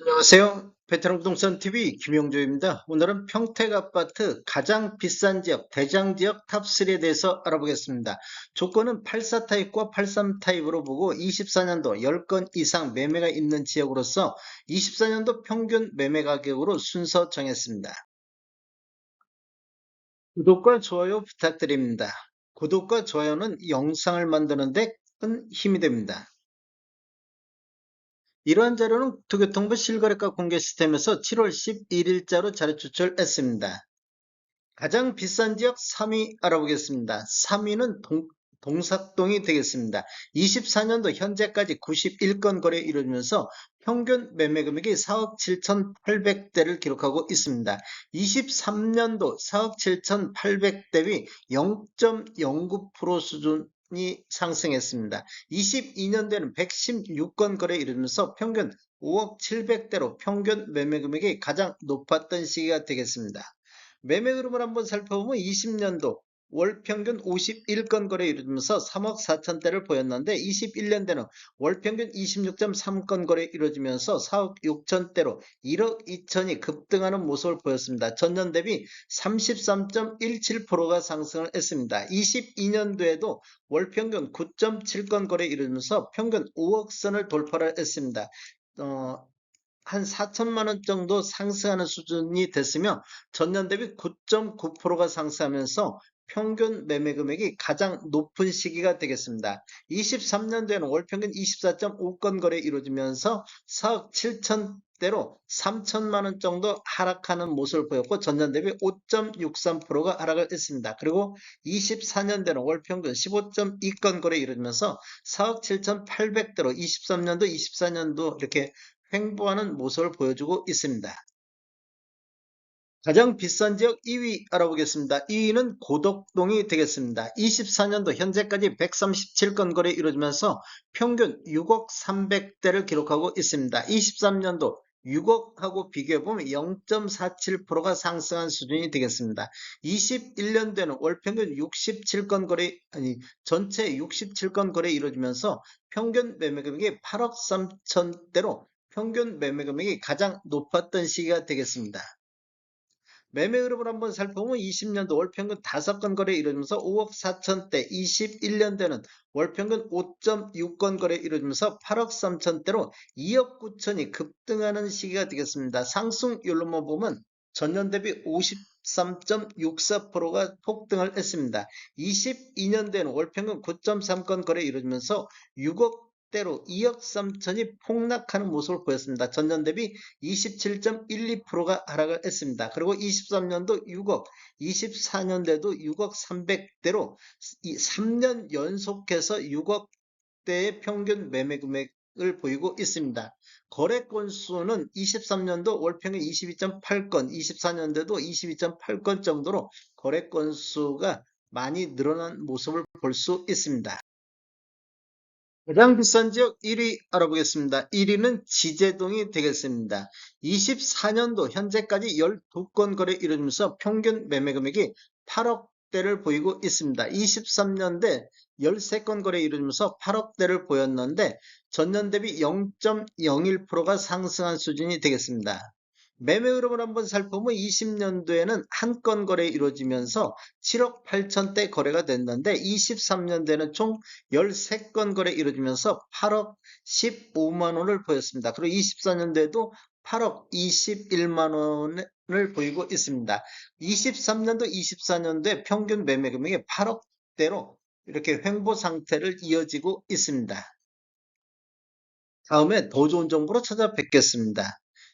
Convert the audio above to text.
안녕하세요. 베테랑 부동산 TV 김용조입니다. 오늘은 평택 아파트 가장 비싼 지역, 대장 지역 탑3에 대해서 알아보겠습니다. 조건은 84 타입과 83 타입으로 보고 24년도 10건 이상 매매가 있는 지역으로서 24년도 평균 매매 가격으로 순서 정했습니다. 구독과 좋아요 부탁드립니다. 구독과 좋아요는 영상을 만드는데 큰 힘이 됩니다. 이러한 자료는 국토교통부 실거래가 공개 시스템에서 7월 11일자로 자료 추출했습니다. 가장 비싼 지역 3위 알아보겠습니다. 3위는 동, 동삭동이 되겠습니다. 24년도 현재까지 91건 거래 이루어지면서 평균 매매 금액이 4억 7,800대를 기록하고 있습니다. 23년도 4억 7,800대비 0.09% 수준 이 상승했습니다. 22년도에는 116건 거래 이루면서 평균 5억 700대로 평균 매매 금액이 가장 높았던 시기가 되겠습니다. 매매 흐름을 한번 살펴보면 20년도 월 평균 51건 거래 이루면서 3억 4천대를 보였는데 21년대는 월 평균 26.3건 거래 이루어지면서 4억 6천대로 1억 2천이 급등하는 모습을 보였습니다. 전년 대비 33.17%가 상승을 했습니다. 22년도에도 월 평균 9.7건 거래 이루면서 평균 5억 선을 돌파를 했습니다. 어, 한 4천만 원 정도 상승하는 수준이 됐으며 전년 대비 9.9%가 상승하면서 평균 매매 금액이 가장 높은 시기가 되겠습니다. 23년도에는 월 평균 24.5건 거래 이루어지면서 4억 7천 대로 3천만 원 정도 하락하는 모습을 보였고 전년 대비 5.63%가 하락을 했습니다. 그리고 24년도에는 월 평균 15.2건 거래 이루어지면서 4억 7,800대로 23년도, 24년도 이렇게 횡보하는 모습을 보여주고 있습니다. 가장 비싼 지역 2위 알아보겠습니다. 2위는 고덕동이 되겠습니다. 24년도 현재까지 137건 거래 이루어지면서 평균 6억 300대를 기록하고 있습니다. 23년도 6억하고 비교해보면 0.47%가 상승한 수준이 되겠습니다. 21년도에는 월 평균 67건 거래, 아니, 전체 67건 거래 이루어지면서 평균 매매 금액이 8억 3천대로 평균 매매 금액이 가장 높았던 시기가 되겠습니다. 매매 흐름을 한번 살펴보면 20년도 월평균 5건 거래 이루어지면서 5억 4천대, 21년대는 월평균 5.6건 거래 이루어지면서 8억 3천대로 2억 9천이 급등하는 시기가 되겠습니다. 상승률로만 보면 전년 대비 53.64%가 폭등을 했습니다. 22년대는 월평균 9.3건 거래 이루어지면서 6억 대로 2억 3천이 폭락하는 모습을 보였습니다. 전년 대비 27.12%가 하락을 했습니다. 그리고 23년도 6억, 24년대도 6억 300대로 3년 연속해서 6억대의 평균 매매 금액 을 보이고 있습니다. 거래 건수는 23년도 월 평균 22.8건, 24년대도 22.8건 정도로 거래 건수가 많이 늘어난 모습을 볼 수 있습니다. 가장 비싼 지역 1위 알아보겠습니다. 1위는 지제동이 되겠습니다. 24년도 현재까지 12건 거래 이루어지면서 평균 매매 금액이 8억대를 보이고 있습니다. 23년대 13건 거래 이루어지면서 8억대를 보였는데 전년 대비 0.01%가 상승한 수준이 되겠습니다. 매매 흐름을 한번 살펴보면 20년도에는 한 건 거래 이루어지면서 7억 8천대 거래가 됐는데 23년도에는 총 13건 거래 이루어지면서 8억 15만 원을 보였습니다. 그리고 24년도에도 8억 21만 원을 보이고 있습니다. 23년도, 24년도에 평균 매매 금액이 8억대로 이렇게 횡보 상태를 이어지고 있습니다. 다음에 더 좋은 정보로 찾아뵙겠습니다.